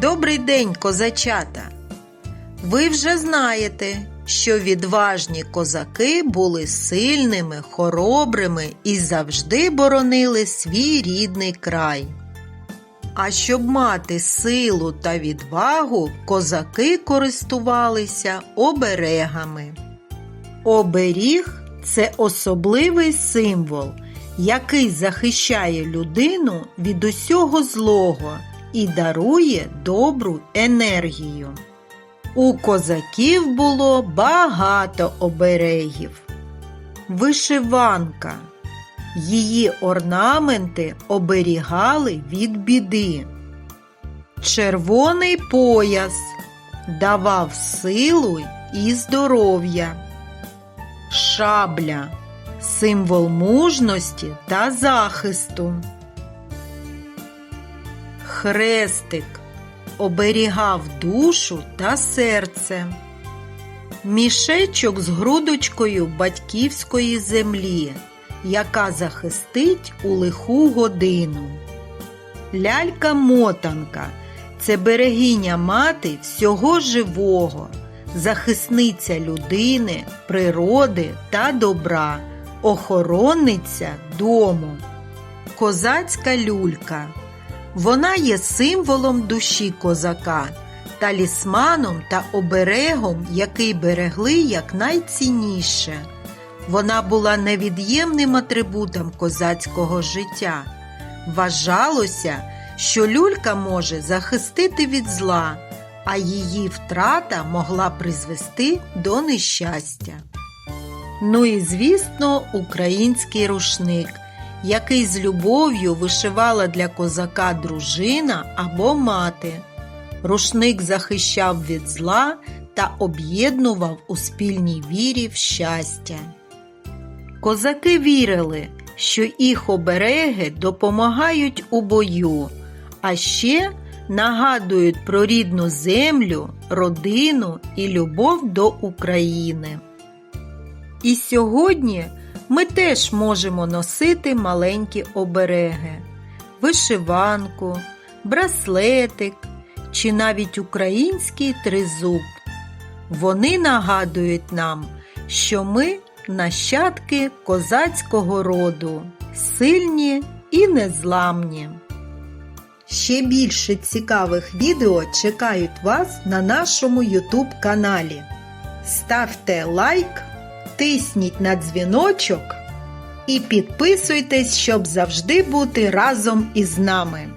Добрий день, козачата! Ви вже знаєте, що відважні козаки були сильними, хоробрими і завжди боронили свій рідний край. А щоб мати силу та відвагу, козаки користувалися оберегами. Оберіг це особливий символ, який захищає людину від усього злого і дарує добру енергію. У козаків було багато оберегів. Вишиванка. Її орнаменти оберігали від біди. Червоний пояс давав силу і здоров'я. Шабля символ мужності та захисту. Хрестик оберігав душу та серце. Мішечок з грудочкою батьківської землі, яка захистить у лиху годину. Лялька-мотанка це берегиня мати всього живого, захисниця людини, природи та добра, охоронниця дому. Козацька люлька. Вона є символом душі козака, талісманом та оберегом, який берегли як найцінніше. Вона була невід'ємним атрибутом козацького життя. Вважалося, що люлька може захистити від зла, а її втрата могла призвести до нещастя. Ну і звісно, український рушник, який з любов'ю вишивала для козака дружина або мати. Рушник захищав від зла та об'єднував у спільній вірі в щастя. Козаки вірили, що їх обереги допомагають у бою, а ще нагадують про рідну землю, родину і любов до України. І сьогодні ми теж можемо носити маленькі обереги, вишиванку, браслетик чи навіть український тризуб. Вони нагадують нам, що ми нащадки козацького роду, сильні і незламні. Ще більше цікавих відео чекають вас на нашому YouTube каналі. Ставте лайк, тисніть на дзвіночок і підписуйтесь, щоб завжди бути разом із нами.